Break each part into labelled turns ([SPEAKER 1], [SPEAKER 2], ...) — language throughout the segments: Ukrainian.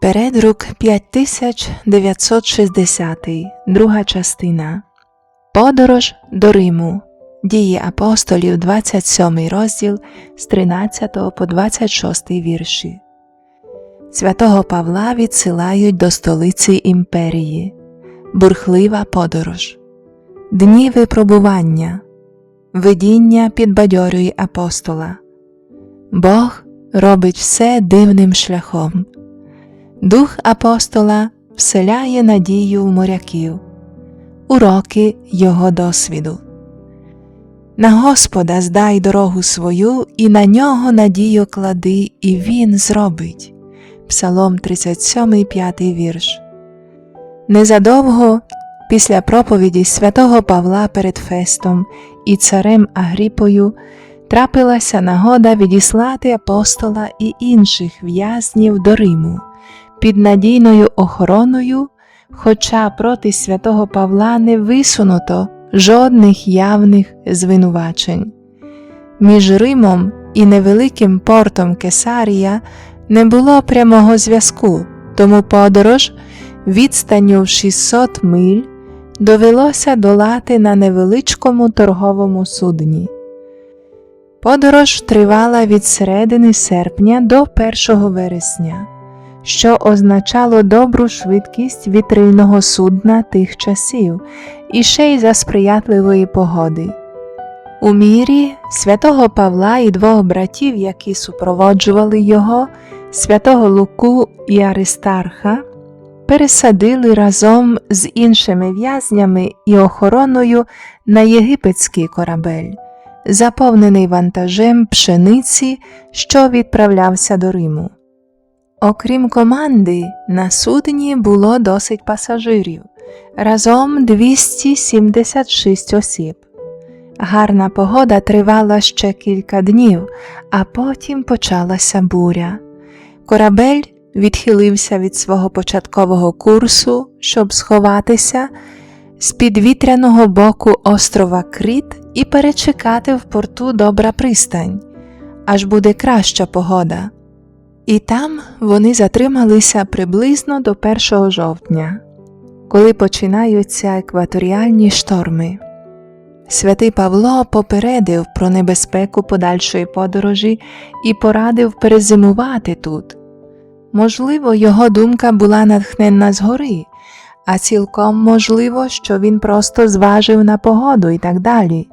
[SPEAKER 1] Передрук 5960, друга частина. Подорож до Риму. Дії апостолів, 27 розділ з 13 по 26 вірші. Святого Павла відсилають до столиці імперії. Бурхлива подорож. Дні випробування. Видіння підбадьорює апостола. Бог робить все дивним шляхом. Дух апостола вселяє надію в моряків, уроки його досвіду. На Господа здай дорогу свою, і на нього надію клади, і Він зробить. Псалом 37, 5 вірш. Незадовго після проповіді святого Павла перед Фестом і царем Агріпою трапилася нагода відіслати апостола і інших в'язнів до Риму під надійною охороною, хоча проти святого Павла не висунуто жодних явних звинувачень. Між Римом і невеликим портом Кесарія не було прямого зв'язку, тому подорож відстанню в 600 миль довелося долати на невеличкому торговому судні. Подорож тривала від середини серпня до 1 вересня, що означало добру швидкість вітрильного судна тих часів і ще й за сприятливої погоди. У мірі святого Павла і двох братів, які супроводжували його, святого Луку і Аристарха, пересадили разом з іншими в'язнями і охороною на єгипетський корабель, заповнений вантажем пшениці, що відправлявся до Риму. Окрім команди, на судні було досить пасажирів, разом 276 осіб. Гарна погода тривала ще кілька днів, а потім почалася буря. Корабель відхилився від свого початкового курсу, щоб сховатися з підвітряного боку острова Кріт і перечекати в порту добра пристань, аж буде краща погода. І там вони затрималися приблизно до 1 жовтня, коли починаються екваторіальні шторми. Святий Павло попередив про небезпеку подальшої подорожі і порадив перезимувати тут. Можливо, його думка була натхненна згори, а цілком можливо, що він просто зважив на погоду і так далі.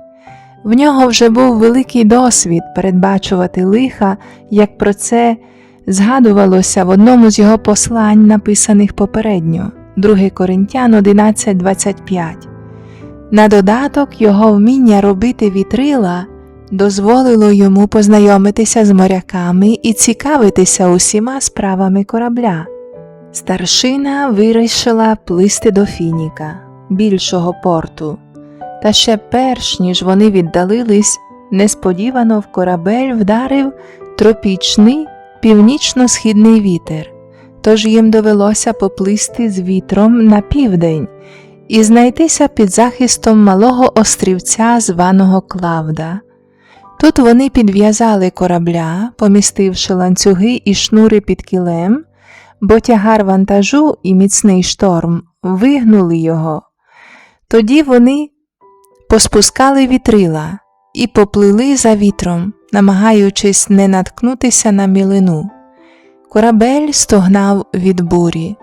[SPEAKER 1] В нього вже був великий досвід передбачувати лиха, як про це згадувалося в одному з його послань, написаних попередньо, 2 Коринтян 11.25. На додаток його вміння робити вітрила дозволило йому познайомитися з моряками і цікавитися усіма справами корабля. Старшина вирішила плисти до Фініка, більшого порту, та ще перш ніж вони віддалились, несподівано в корабель вдарив тропічний північно-східний вітер, тож їм довелося поплисти з вітром на південь і знайтися під захистом малого острівця, званого Клавда. Тут вони підв'язали корабля, помістивши ланцюги і шнури під кілем, бо тягар вантажу і міцний шторм вигнули його. Тоді вони поспускали вітрила і поплили за вітром, намагаючись не наткнутися на мілину. Корабель стогнав від бурі.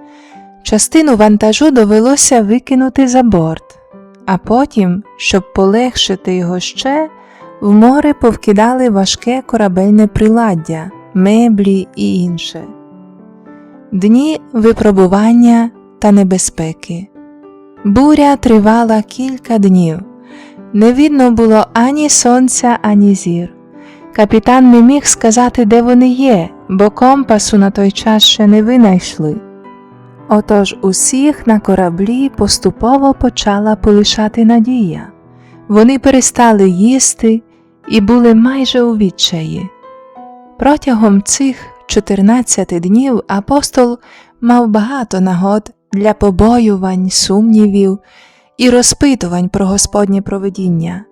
[SPEAKER 1] Частину вантажу довелося викинути за борт, а потім, щоб полегшити його ще, в море повкидали важке корабельне приладдя, меблі і інше. Дні випробування та небезпеки. Буря тривала кілька днів. Не видно було ані сонця, ані зір. Капітан не міг сказати, де вони є, бо компасу на той час ще не винайшли. Отож усіх на кораблі поступово почала полишати надія. Вони перестали їсти і були майже у відчаї. Протягом цих 14 днів апостол мав багато нагод для побоювань, сумнівів і розпитувань про Господнє провидіння.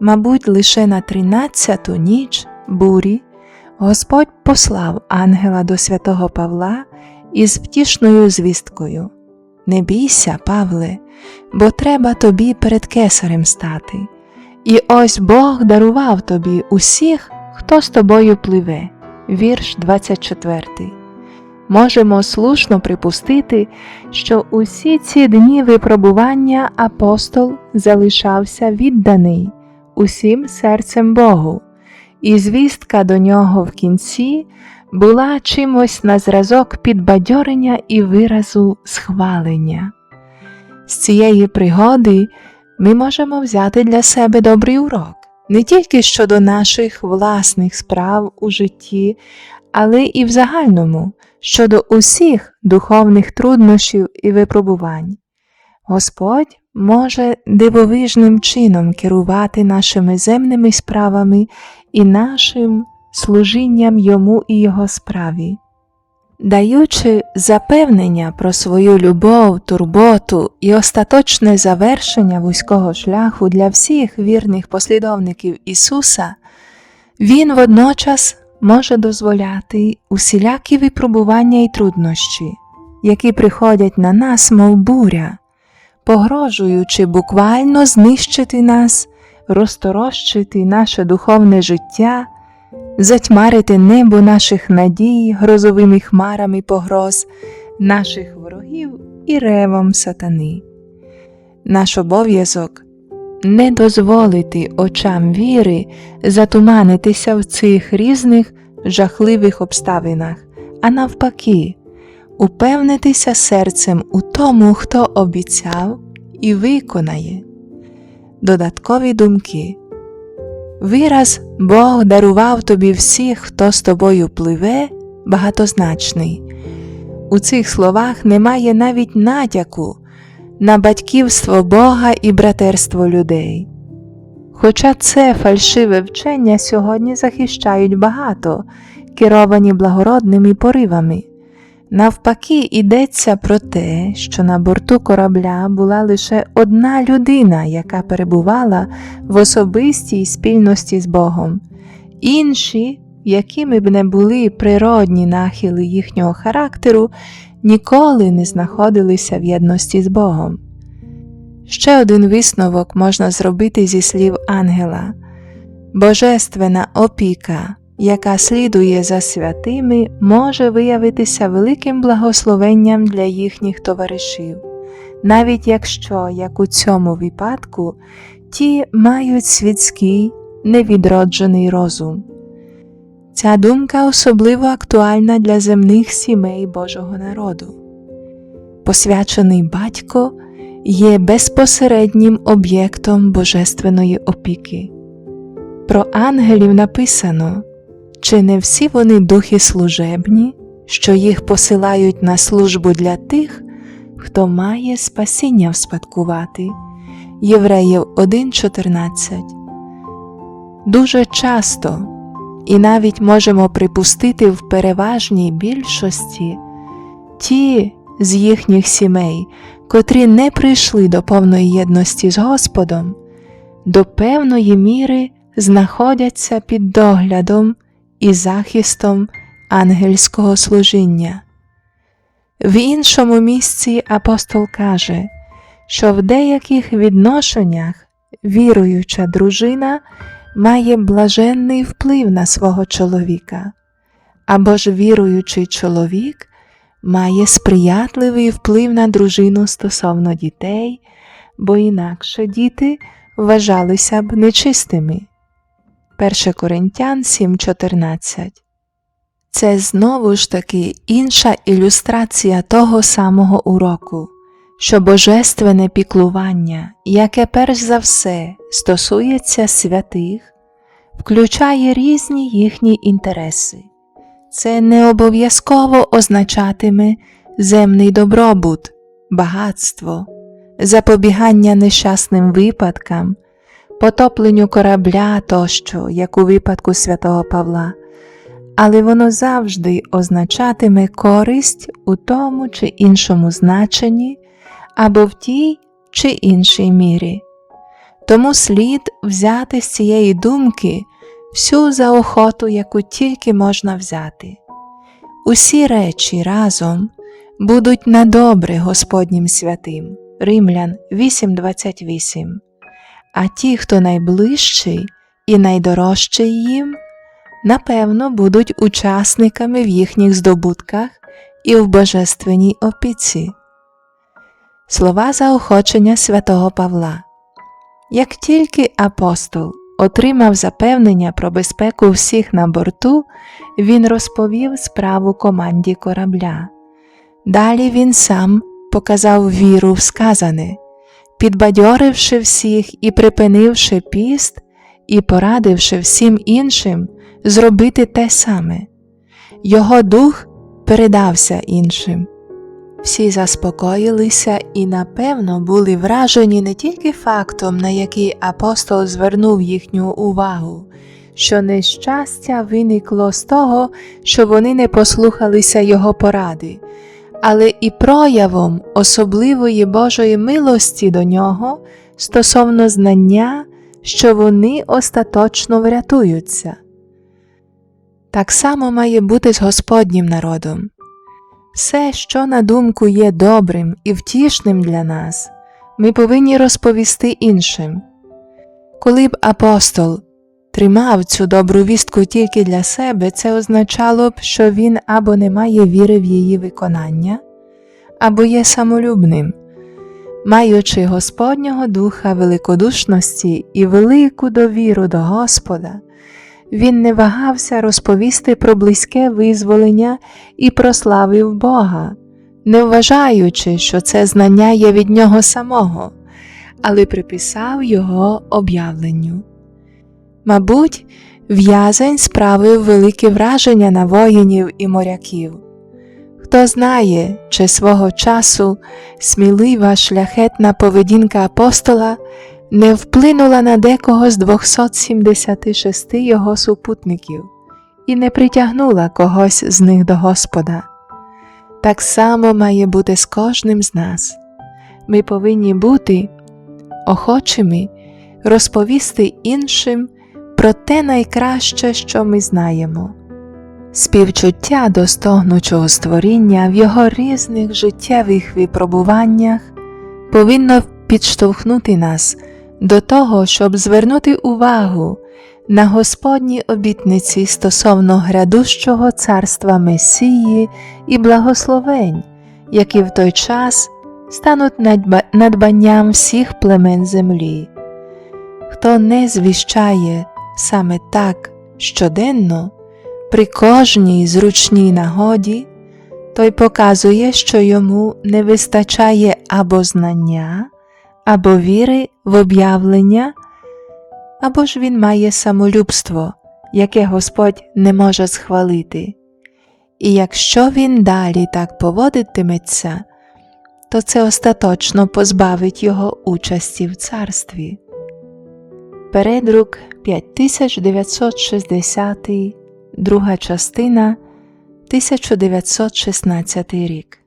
[SPEAKER 1] Мабуть, лише на 13-ту ніч бурі Господь послав ангела до святого Павла із втішною звісткою Не бійся, Павле, бо треба тобі перед кесарем стати. І ось Бог дарував тобі усіх, хто з тобою пливе. Вірш 24. Можемо слушно припустити, що усі ці дні випробування апостол залишався відданий усім серцем Богу, і звістка до нього в кінці була чимось на зразок підбадьорення і виразу схвалення. З цієї пригоди ми можемо взяти для себе добрий урок не тільки щодо наших власних справ у житті, але і в загальному щодо усіх духовних труднощів і випробувань. Господь може дивовижним чином керувати нашими земними справами і нашим служінням Йому і Його справі. Даючи запевнення про свою любов, турботу і остаточне завершення вузького шляху для всіх вірних послідовників Ісуса, Він водночас може дозволяти усілякі випробування і труднощі, які приходять на нас, мов буря, погрожуючи буквально знищити нас, розторощити наше духовне життя затьмарити небо наших надій грозовими хмарами погроз, наших ворогів і ревом сатани. Наш обов'язок не дозволити очам віри затуманитися в цих різних жахливих обставинах, а навпаки, упевнитися серцем у тому, хто обіцяв і виконає. Додаткові думки. Вираз Бог дарував тобі всіх, хто з тобою пливе, багатозначний. У цих словах немає навіть натяку на батьківство Бога і братерство людей. Хоча це фальшиве вчення сьогодні захищають багато, керовані благородними поривами. Навпаки, йдеться про те, що на борту корабля була лише одна людина, яка перебувала в особистій спільності з Богом. Інші, якими б не були природні нахили їхнього характеру, ніколи не знаходилися в єдності з Богом. Ще один висновок можна зробити зі слів ангела Божественна опіка яка слідує за святими, може виявитися великим благословенням для їхніх товаришів, навіть якщо, як у цьому випадку, ті мають світський невідроджений розум. Ця думка особливо актуальна для земних сімей Божого народу. Посвячений батько є безпосереднім об'єктом божественної опіки. Про ангелів написано чи не всі вони духи служебні, що їх посилають на службу для тих, хто має спасіння вспадкувати? Євреїв 1.14 Дуже часто, і навіть можемо припустити в переважній більшості ті з їхніх сімей, котрі не прийшли до повної єдності з Господом, до певної міри знаходяться під доглядом і захистом ангельського служіння. В іншому місці апостол каже, що в деяких відношеннях віруюча дружина має блаженний вплив на свого чоловіка, або ж віруючий чоловік має сприятливий вплив на дружину стосовно дітей, бо інакше діти вважалися б нечистими. 1 Коринтян 7:14. Це знову ж таки інша ілюстрація того самого уроку, що божественне піклування, яке перш за все стосується святих, включає різні їхні інтереси. Це не обов'язково означатиме земний добробут, багатство, запобігання нещасним випадкам потопленню корабля тощо, як у випадку святого Павла, але воно завжди означатиме користь у тому чи іншому значенні або в тій чи іншій мірі. Тому слід взяти з цієї думки всю заохоту, яку тільки можна взяти. Усі речі разом будуть на добре Господнім святим. Римлян 8.28. А ті, хто найближчий і найдорожчий їм, напевно, будуть учасниками в їхніх здобутках і в божественній опіці. Слова заохочення святого Павла. Як тільки апостол отримав запевнення про безпеку всіх на борту, він розповів справу команді корабля. Далі він сам показав віру в сказане, підбадьоривши всіх і припинивши піст, і порадивши всім іншим зробити те саме. Його дух передався іншим. Всі заспокоїлися і, напевно, були вражені не тільки фактом, на який апостол звернув їхню увагу, що нещастя виникло з того, що вони не послухалися його поради, але і проявом особливої Божої милості до нього стосовно знання, що вони остаточно врятуються. Так само має бути з Господнім народом. Все, що на думку є добрим і втішним для нас, ми повинні розповісти іншим. Коли б апостол тримав цю добру вістку тільки для себе, це означало б, що він або не має віри в її виконання, або є самолюбним, маючи Господнього духа великодушності і велику довіру до Господа. Він не вагався розповісти про близьке визволення і прославив Бога, не вважаючи, що це знання є від нього самого, але приписав його об'явленню. Мабуть, в'язень справив велике враження на воїнів і моряків. Хто знає, чи свого часу смілива шляхетна поведінка апостола не вплинула на декого з 276 його супутників і не притягнула когось з них до Господа. Так само має бути з кожним з нас. Ми повинні бути охочими розповісти іншим про те найкраще, що ми знаємо. Співчуття до стогнучого створіння в його різних життєвих випробуваннях повинно підштовхнути нас до того, щоб звернути увагу на Господні обітниці стосовно грядущого царства Месії і благословень, які в той час стануть надбанням всіх племен землі. Хто не звіщає саме так щоденно, при кожній зручній нагоді, той показує, що йому не вистачає або знання, або віри в об'явлення, або ж він має самолюбство, яке Господь не може схвалити. І якщо він далі так поводитиметься, то це остаточно позбавить його участі в царстві. Передрук 5960, друга частина 1916 рік.